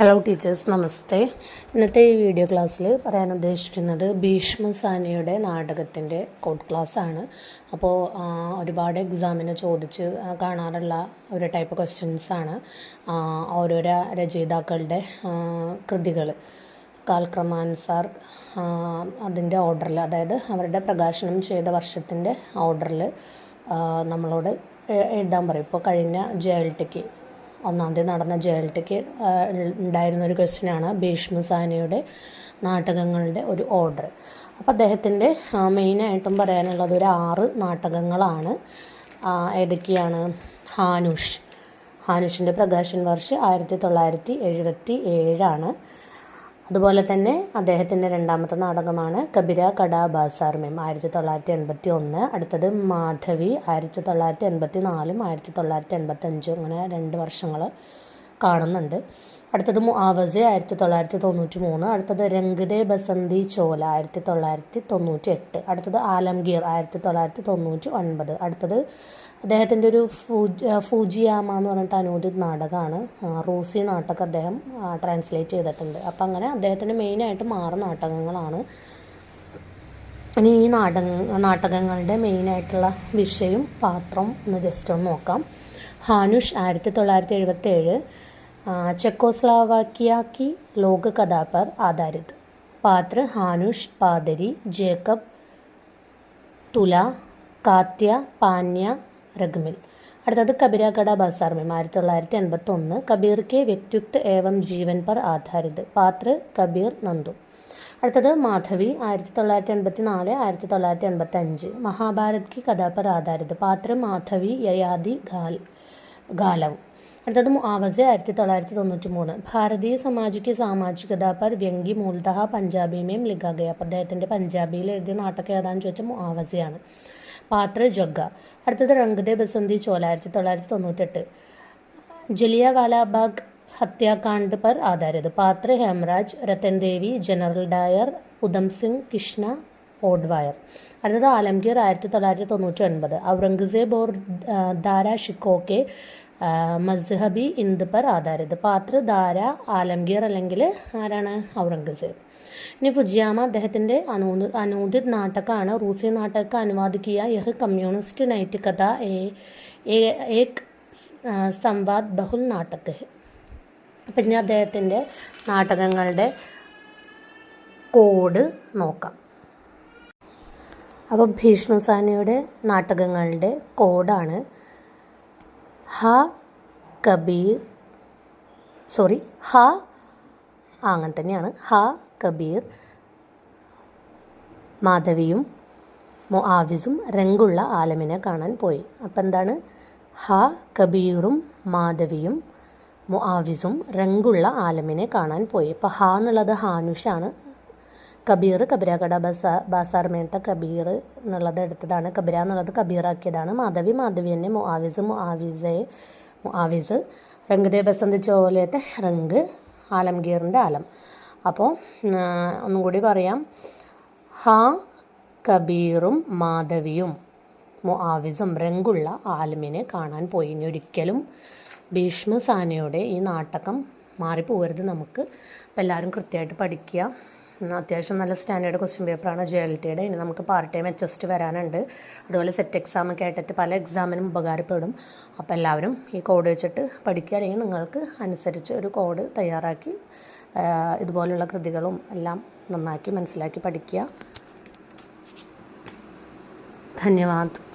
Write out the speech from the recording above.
Hello teachers നമസ്തേ ഇന്നത്തെ ഈ video ക്ലാസ്സിൽ പറയാൻ ഉദ്ദേശിക്കുന്നത് ഭീഷ്മ സാനിയുടെ നാടകത്തിന്റെ കോഡ് ക്ലാസ് ആണ്. അപ്പോൾ ഒരുപാട് എക്സാമിന് ചോദിച്ച് കാണാറുള്ള ഒരു ടൈപ്പ് ക്വസ്റ്റ്യൻസ് ആണ് ഓരോരോ രചയിതാക്കളുടെ കൃതികൾ കാൽക്രമാനുസാർ അതിന്റെ ഓർഡറിൽ അതായത് അവരുടെ പ്രകാശനം ചെയ്ത വർഷത്തിന്റെ ഓർഡറിൽ നമ്മളോട് എഴുതാൻ പറയും. ഇപ്പോൾ കഴിഞ്ഞ ജെ എൽ ടിക്ക് ഒന്നാം തീയതി നടന്ന ജെ എൽ ടിക്ക് ഉണ്ടായിരുന്ന ഒരു ക്വസ്റ്റ്യനാണ് ഭീഷ്മസാനിയുടെ നാടകങ്ങളുടെ ഒരു ഓർഡർ. അപ്പോൾ അദ്ദേഹത്തിന്റെ മെയിനായിട്ടും പറയാനുള്ളത് ഒരു ആറ് നാടകങ്ങളാണ്. ഏതൊക്കെയാണ്? ഹാനുഷ്. ഹാനുഷിന്റെ പ്രകാശൻ വർഷം ആയിരത്തി തൊള്ളായിരത്തി എഴുപത്തി ഏഴാണ്. അതുപോലെ തന്നെ അദ്ദേഹത്തിന്റെ രണ്ടാമത്തെ നാടകമാണ് കബിര കടാ ബാസാർ മെം ആയിരത്തി തൊള്ളായിരത്തി എൺപത്തി ഒന്ന് അടുത്തത് മാധവി ആയിരത്തി തൊള്ളായിരത്തി എൺപത്തി നാലും ആയിരത്തി തൊള്ളായിരത്തി എൺപത്തി അഞ്ചും അങ്ങനെ രണ്ട് വർഷങ്ങൾ കാണുന്നുണ്ട്. അടുത്തത് മുആവസെ ആയിരത്തി തൊള്ളായിരത്തി തൊണ്ണൂറ്റി മൂന്ന് അടുത്തത് രംഗദേ ബസന്തി ചോല ആയിരത്തി തൊള്ളായിരത്തി തൊണ്ണൂറ്റി എട്ട് അടുത്തത് ആലംഗീർ ആയിരത്തി തൊള്ളായിരത്തി തൊണ്ണൂറ്റി ഒൻപത് അടുത്തത് അദ്ദേഹത്തിന്റെ ഒരു ഫൂജിയാമ എന്ന് പറഞ്ഞിട്ട് അനൂദിത് നാടകമാണ് റൂസി നാട്ടൊക്കെ അദ്ദേഹം ട്രാൻസ്ലേറ്റ് ചെയ്തിട്ടുണ്ട്. അപ്പം അങ്ങനെ അദ്ദേഹത്തിന്റെ മെയിനായിട്ട് മാറ് നാടകങ്ങളാണ്. ഇനി ഈ നാട നാടകങ്ങളുടെ മെയിനായിട്ടുള്ള വിഷയം പാത്രം എന്ന് ജസ്റ്റ് ഒന്ന് നോക്കാം. ഹാനുഷ് ആയിരത്തി തൊള്ളായിരത്തി എഴുപത്തേഴ് ചെക്കോസ്ലാവാക്കിയാക്കി ലോക കഥാപർ ആധാരിത്. പാത്ര ഹാനുഷ് പാതരി ജേക്കബ് തുല കാത്യ പാന്യ രഗ്മിൽ. അടുത്തത് കബിരാഗഡ ബസാർ में ആയിരത്തി തൊള്ളായിരത്തി എൺപത്തി ഒന്ന് കബീർ കെ വ്യക്തിത്വ ഏവം ജീവൻ പർ ആധാരിത്. പാത്ര കബീർ നന്ദു. അടുത്തത് മാധവി ആയിരത്തി തൊള്ളായിരത്തി എൺപത്തി നാല് ആയിരത്തി തൊള്ളായിരത്തി എൺപത്തി അഞ്ച് മഹാഭാരത് കി കഥ ആധാരിത്. പാത്ര മാധവി യയാദി ഗാൽ ഗാലവ്. അടുത്തത് മുആവസ് ആയിരത്തി തൊള്ളായിരത്തി തൊണ്ണൂറ്റി മൂന്ന് ഭാരതീയ സമാജിക്ക് സാമാജികത പർ വ്യംഗി മൂലതഹ പഞ്ചാബി മേം ലിഖാഗയ. അപ്പോൾ അദ്ദേഹത്തിന്റെ പഞ്ചാബിയിൽ എഴുതിയ നാട്ടൊക്കെ ഏതാണെന്ന് ചോദിച്ചാൽ മുആവസയാണ്. പാത്ര ജഗ്ഗ. അടുത്തത് രംഗദേ ബസന്തി ചോല ആയിരത്തി തൊള്ളായിരത്തി തൊണ്ണൂറ്റെട്ട് ജലിയ വാലാബാഗ് ഹത്യാകാണ്ഡ് പർ ആധാരത്. പാത്ര Hemraj Rattan Devi general Dyer Udham Singh Krishna O'Dwyer. അടുത്തത് ആലംഗീർ ആയിരത്തി തൊള്ളായിരത്തി തൊണ്ണൂറ്റി ഒൻപത് ഔറംഗസേബ് ഓർ ദാരാ ഷിക്കോക്കെ മസ്ഹബി ഇന്ത് പർ ആധാരിത്. പാത്ര ധാര ആലംഗീർ അല്ലെങ്കിൽ ആരാണ്? ഔറംഗസേബ്. ഇനി ഫുജിയാമ അദ്ദേഹത്തിന്റെ അനൂദ് അനൂദിത് നാടകമാണ് റൂസി നാടക അനുവാദിക്കിയ യഹ് കമ്മ്യൂണിസ്റ്റ് നൈറ്റ് കഥ ഏക് സംവാദ് ബഹുൽ നാട്ടക്. പിന്നെ അദ്ദേഹത്തിന്റെ നാടകങ്ങളുടെ കോഡ് നോക്കാം. അപ്പോൾ ഭീഷ്മസാനിയുടെ നാടകങ്ങളുടെ കോഡാണ് ഹ കബീർ സോറി ഹ അങ്ങനെ തന്നെയാണ്. ഹ കബീർ മാധവിയും ആവിസും രംഗുള്ള ആലമിനെ കാണാൻ പോയി. അപ്പം എന്താണ്? ഹ കബീറും മാധവിയും മൊആവിസും രംഗുള്ള ആലമിനെ കാണാൻ പോയി. അപ്പോൾ ഹ എന്നുള്ളത് ഹാനുഷാണ്. കബീർ കബിരാകട ബസാ ബാസാർ മേത്ത കബീർ എന്നുള്ളത് എടുത്തതാണ്. കബിര എന്നുള്ളത് കബീറാക്കിയതാണ്. മാധവി മാധവി തന്നെ മുആവിസ് മുആവിസെ മുആവിസ്. രംഗദേ ബസന്ത് ചോലത്തെ റങ്ക് ആലംഗീറിന്റെ ആലം. അപ്പോൾ ഒന്നും കൂടി പറയാം. ഹ കബീറും മാധവിയും മുആവിസും രംഗുള്ള ആലമിനെ കാണാൻ പോയി. ഇനി ഒരിക്കലും ഭീഷ്മ സാനയുടെ ഈ നാടകം മാറിപ്പോകരുത് നമുക്ക്. അപ്പോൾ എല്ലാവരും കൃത്യമായിട്ട് പഠിക്കുക. അത്യാവശ്യം നല്ല സ്റ്റാൻഡേർഡ് ക്വസ്റ്റ്യൻ പേപ്പറാണ് ജെ എൽ ടിയുടെ ഇനി നമുക്ക് part time H S T വരാനുണ്ട്. അതുപോലെ സെറ്റ് എക്സാം ഒക്കെ ആയിട്ട് പല എക്സാമിനും ഉപകാരപ്പെടും. അപ്പോൾ എല്ലാവരും ഈ കോഡ് വെച്ചിട്ട് പഠിക്കുക. അല്ലെങ്കിൽ നിങ്ങൾക്ക് അനുസരിച്ച് ഒരു കോഡ് തയ്യാറാക്കി ഇതുപോലുള്ള കൃതികളും എല്ലാം നന്നാക്കി മനസ്സിലാക്കി പഠിക്കുക. ധന്യവാദ്.